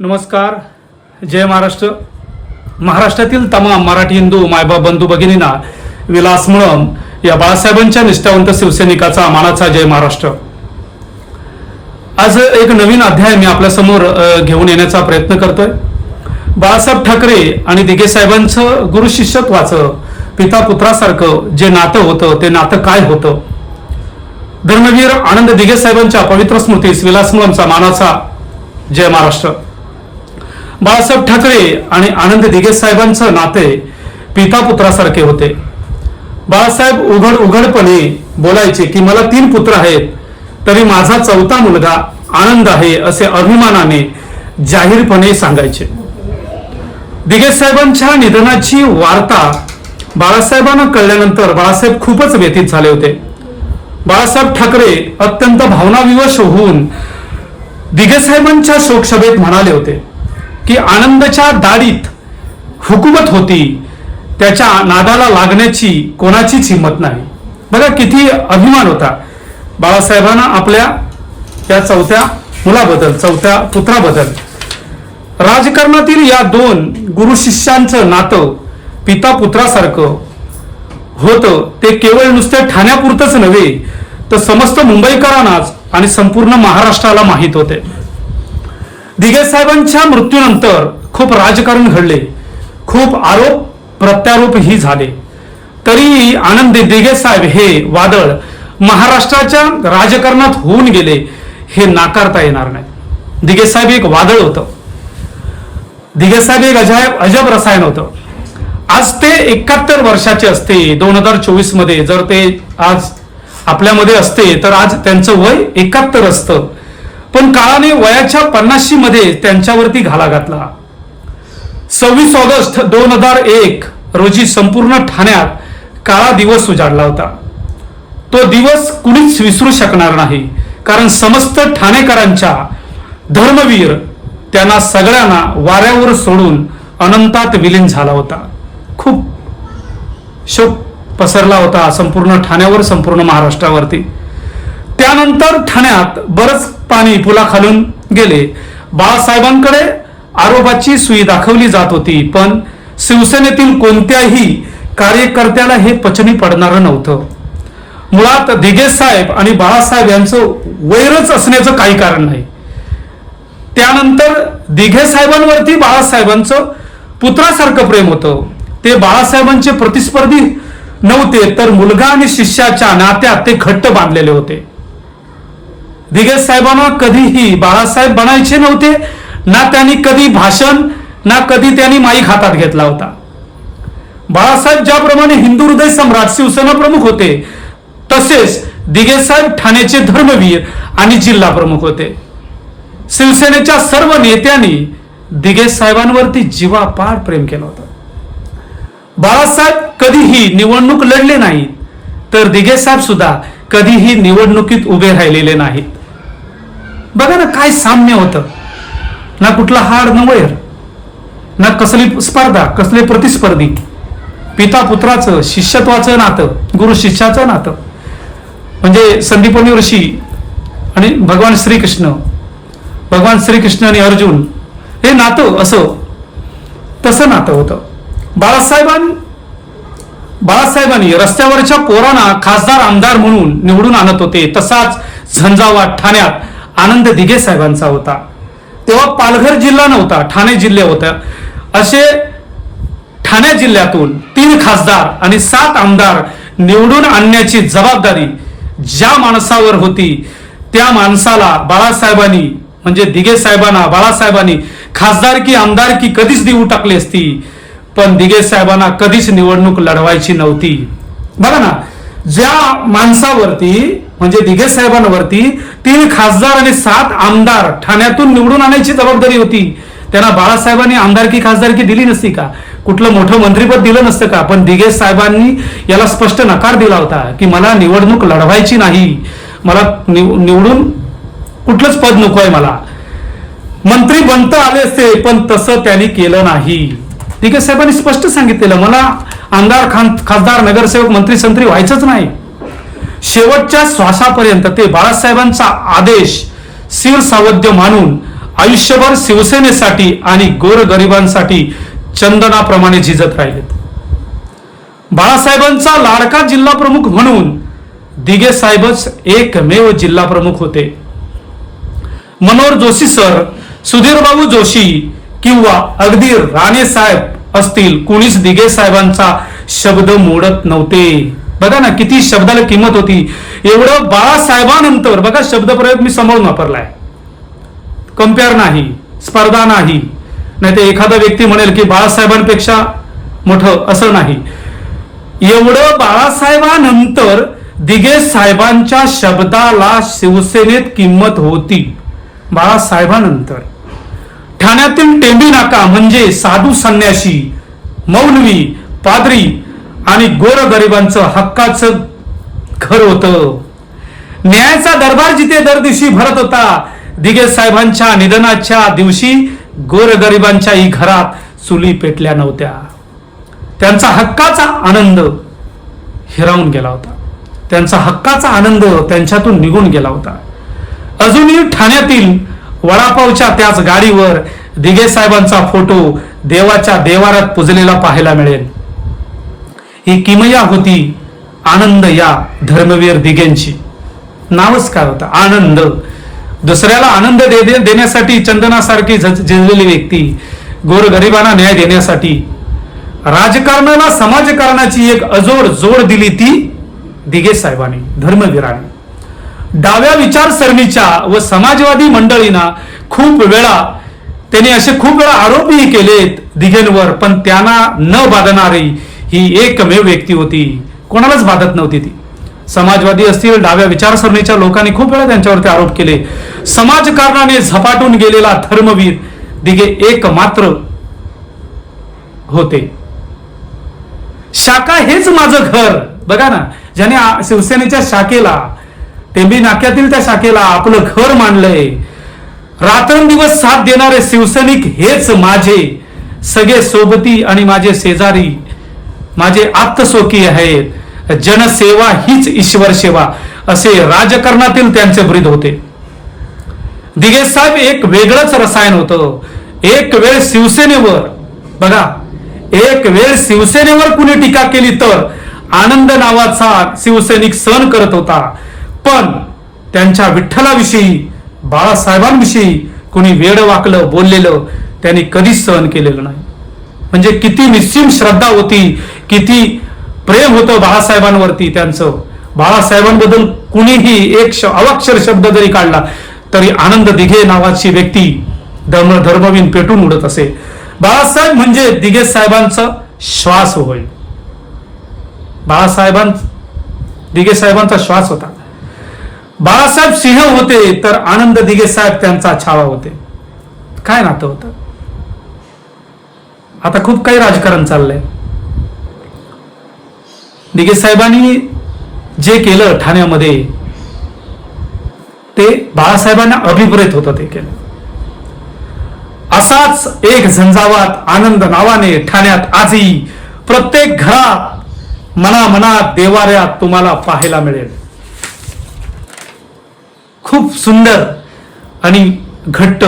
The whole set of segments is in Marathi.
नमस्कार. जय महाराष्ट्र. महाराष्ट्रातील तमाम मराठी हिंदू मायबाप बंधू भगिनींना विलास मुळम या बाळासाहेबांच्या निष्ठावंत शिवसैनिकाचा मानाचा जय महाराष्ट्र. आज एक नवीन अध्याय मी आपल्यासमोर घेऊन येण्याचा प्रयत्न करतोय. बाळासाहेब ठाकरे आणि दिघे साहेबांचं गुरु शिष्यत्वाचं पिता पुत्रासारखं जे नातं होतं ते नातं काय होतं? धर्मवीर आनंद दिघे साहेबांच्या पवित्र स्मृतीस विलास मुळमचा मानाचा जय महाराष्ट्र. बाळासाहेब ठाकरे आणि आनंद दिघे साहेबांचं नाते पिता पुत्रासारखे होते. बाळासाहेब उघड उघडपणे बोलायचे की मला तीन पुत्र आहेत तरी माझा चौथा मुलगा आनंद आहे असे अभिमानाने जाहीरपणे सांगायचे. दिघे साहेबांच्या निधनाची वार्ता बाळासाहेबांना कळल्यानंतर बाळासाहेब खूपच व्यथित झाले होते. बाळासाहेब ठाकरे अत्यंत भावनाविवश होऊन दिघे साहेबांच्या शोकसभेत म्हणाले होते की आनंदच्या दाढीत हुकूमत होती त्याच्या नादाला लागण्याची कोणाचीच हिंमत नाही. बघा किती अभिमान होता. बाळासाहेबांना आपल्या त्या चौथ्या मुलाबद्दल चौथ्या पुत्राबद्दल. राजकारणातील या दोन गुरु शिष्यांचं नातं पिता पुत्रासारखं होतं. ते केवळ नुसत्या ठाण्यापुरतंच नव्हे तर समस्त मुंबईकरांनाच आणि संपूर्ण महाराष्ट्राला माहीत होते. दिघे साहेबांच्या मृत्यूनंतर खूप राजकारण घडले. खूप आरोप प्रत्यारोपही झाले. तरीही आनंद दिघे साहेब हे वादळ महाराष्ट्राच्या राजकारणात होऊन गेले हे नाकारता येणार नाही. दिघे साहेब एक वादळ होतं. दिघे साहेब एक अजायब अजब रसायन होतं. आज ते एकाहत्तर वर्षाचे असते. दोन हजार चोवीसमध्ये जर ते आज आपल्यामध्ये असते तर आज त्यांचं वय एकाहत्तर असतं. पण काळाने वयाच्या पन्नाशी मध्ये त्यांच्यावरती घाला घातला. सव्वीस ऑगस्ट दोन हजार एक रोजी संपूर्ण ठाण्यात काळा दिवस उजाडला होता. तो दिवस कुणीच विसरू शकणार नाही कारण समस्त ठाणेकरांच्या धर्मवीर त्यांना सगळ्यांना वाऱ्यावर सोडून अनंतात विलीन झाला होता. खूप शोक पसरला होता संपूर्ण ठाण्यावर संपूर्ण महाराष्ट्रावरती. त्यानंतर ठाण्यात बरंच पाणी पुलाखालून गेले. बाळासाहेबांकडे आरोपाची सुई दाखवली जात होती पण शिवसेनेतील कोणत्याही कार्यकर्त्याला हे पचनी पडणारं नव्हतं. मुळात दिघे साहेब आणि बाळासाहेब यांचं वैरच असण्याचं काही कारण नाही. त्यानंतर दिघे साहेबांवरती बाळासाहेबांचं पुत्रासारखं प्रेम होतं. ते बाळासाहेबांचे प्रतिस्पर्धी नव्हते तर मुलगा आणि शिष्याच्या नात्यात ते घट्ट बांधलेले होते. दिघे साहेबांना कधीही बाळासाहेब बनायचे नव्हते ना त्यांनी कधी भाषण ना कधी त्यांनी माईक हातात घेतला होता. बाळासाहेब ज्याप्रमाणे हिंदू हृदय सम्राट शिवसेना प्रमुख होते तसेच दिगेसाहेब ठाण्याचे धर्मवीर आणि जिल्हा प्रमुख होते. शिवसेनेच्या सर्व नेत्यांनी दिघे साहेबांवरती जीवापाड प्रेम केलं होतं. बाळासाहेब कधीही निवडणूक लढले नाहीत तर दिघे साहेब सुद्धा कधीही निवडणुकीत उभे राहिलेले नाहीत. बघा ना काय साम्य होतं. ना कुठला हाड न वैर ना कसली स्पर्धा कसले प्रतिस्पर्धी. पिता पुत्राचं शिष्यत्वाचं नातं गुरु शिष्याचं नातं. म्हणजे संदीपनी ऋषी आणि भगवान श्रीकृष्ण भगवान श्रीकृष्ण आणि अर्जुन हे नातं असं तसं नातं होतं. बाळासाहेबां बाळासाहेबांनी रस्त्यावरच्या पोरांना खासदार आमदार म्हणून निवडून आणत होते. तसाच झंझावात ठाण्यात आनंद दिघे साहेबांचा होता. तेव्हा पालघर जिल्हा नव्हता ठाणे जिल्हे होत्या असे ठाणे जिल्ह्यातून तीन खासदार आणि सात आमदार निवडून आणण्याची जबाबदारी ज्या माणसावर होती त्या माणसाला बाळासाहेबांनी म्हणजे दिघे साहेबांना बाळासाहेबांनी खासदारकी आमदारकी कधीच देऊ टाकली असती पण दिघे साहेबांना कधीच निवडणूक लढवायची नव्हती. बघा ना ज्या माणसावरती म्हणजे दिघे साहेबांवरती तीन खासदार आणि सात आमदार ठाण्यातून निवडून आणायची जबाबदारी होती. त्यांना बाळासाहेबांनी आमदारकी खासदारकी दिली नसती का? कुठलं मोठं मंत्रीपद दिलं नसतं का? पण दिघे साहेबांनी याला स्पष्ट नकार दिला होता की मला निवडणूक लढवायची नाही. मला निव- निवडून कुठलंच पद नको आहे मला. मंत्री बनता आले असते पण तसं त्यांनी केलं नाही. दिघे साहेबांनी स्पष्ट सांगितलेलं मला आमदार खान खासदार नगरसेवक मंत्री संत्री व्हायचंच नाही. शेवटच्या श्वासापर्यंत ते बाळासाहेबांचा आदेश शिर सावध्य मानून आयुष्यभर शिवसेनेसाठी आणि गोरगरिबांसाठी चंदनाप्रमाणे झिजत राहिलेत. बाळासाहेबांचा लाडका जिल्हा प्रमुख म्हणून दिगे साहेबच एकमेव जिल्हा प्रमुख होते. मनोहर जोशी सर सुधीरबाबू जोशी किंवा अगदी राणे साहेब असतील कुणीच दिगे साहेबांचा शब्द मोडत नव्हते. बघा ना किती शब्दाला किंमत होती. एवढं बाळासाहेबानंतर बघा शब्दप्रयोग मी समोरून वापरलाय. कंपेअर नाही स्पर्धा नाही. नाही ते एखादा व्यक्ती म्हणेल की बाळासाहेबांपेक्षा मोठं असं नाही. एवढं बाळासाहेबानंतर दिगे साहेबांच्या शब्दाला शिवसेनेत किंमत होती. बाळासाहेबानंतर. ठाण्यातील टेंबी नाका म्हणजे साधू संन्याशी मौलवी पादरी आणि गोरगरिबांचं हक्काचं घर होतं. न्यायाचा दरबार जिथे दर दिवशी भरत होता दिगे साहेबांच्या निधनाच्या दिवशी गोरगरिबांच्याही घरात चुली पेटल्या नव्हत्या. त्यांचा हक्काचा आनंद हिरावून गेला होता. त्यांचा हक्काचा आनंद त्यांच्यातून निघून गेला होता. अजूनही ठाण्यातील वडापावच्या त्याच गाडीवर दिगे साहेबांचा फोटो देवाच्या देवारात पुजलेला पाहायला मिळेल. ही किमया होती आनंद या धर्मवीर दिगेंची नावच काय होतं आनंद. दुसऱ्याला आनंद दे दे- देण्यासाठी चंदनासारखी झिजलेली व्यक्ती गोरगरिबांना न्याय देण्यासाठी. राजकारणाला समाजकारणाची एक अजोड जोड दिली ती दिगे साहेबांनी धर्मवीराने. डाव्या विचारसरणीच्या व समाजवादी मंडळींना खूप वेळा त्यांनी असे खूप वेळा आरोपही केलेत दिघेंवर पण त्यांना न बाधणारी ही एकमेव व्यक्ती होती. कोणालाच बाधत नव्हती ती. समाजवादी असतील डाव्या विचारसरणीच्या लोकांनी खूप वेळा त्यांच्यावरती आरोप केले. समाजकारणाने झपाटून गेलेला धर्मवीर दिघे एकमात्र होते. शाखा हेच माझं घर. बघा ना ज्याने शिवसेनेच्या शाखेला टेंबी नाक्यातील त्या शाखेला आपलं घर मांडलंय. रात्रंदिवस साथ देणारे शिवसैनिक हेच माझे सगळे सोबती आणि माझे शेजारी माझे आत्मसोकी आहेत जनसेवा हीच ईश्वर सेवा असे राजकारणातील त्यांचे ब्रीद होते. दिगे साहेब एक वेगळंच रसायन होतं. एक वेळ शिवसेनेवर बघा एक वेळ शिवसेनेवर कुणी टीका केली तर आनंद नावाचा शिवसैनिक सहन करत होता. पण त्यांच्या विठ्ठलाविषयी बाळासाहेबांविषयी कुणी वेड वाकलं बोललेलं त्यांनी कधीच सहन केलेलं नाही. म्हणजे किती निश्चिम श्रद्धा होती किती प्रेम होतं बाळासाहेबांवरती त्यांचं. बाळासाहेबांबद्दल कुणीही एक श- अवाक्षर शब्द जरी काढला तरी आनंद दिघे नावाची व्यक्ती धर्म धर्मवीन पेटून उडत असे. बाळासाहेब म्हणजे दिघे साहेबांचा श्वास होय. बाळासाहेबां दिघे साहेबांचा श्वास होता. बाळासाहेब सिंह होते तर आनंद दिघे साहेब त्यांचा छावा होते. काय नातं होतं? आता खूप काही राजकारण चाललंय. दिगे साहेबांनी जे केलं ठाण्यामध्ये ते बाळासाहेबांना अभिप्रेत होतं ते केलं. असाच एक झंझावात आनंद नावाने ठाण्यात आजही प्रत्येक घरात मना मनात देवाऱ्यात तुम्हाला पाहायला मिळेल. खूप सुंदर आणि घट्ट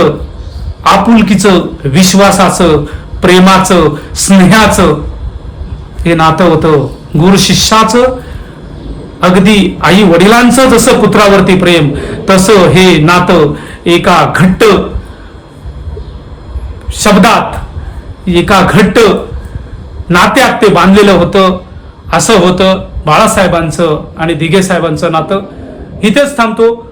आपुलकीचं विश्वासाचं प्रेमाचं स्नेहाचं हे नातं होतं. गुरु शिष्याचं अगदी आई वडिलांचं जसं पुत्रावरती प्रेम तसं हे नातं एका घट्ट शब्दात एका घट्ट नात्यात ते बांधलेलं होतं. असं होतं बाळासाहेबांचं आणि दिघे साहेबांचं नातं. इथेच थांबतो.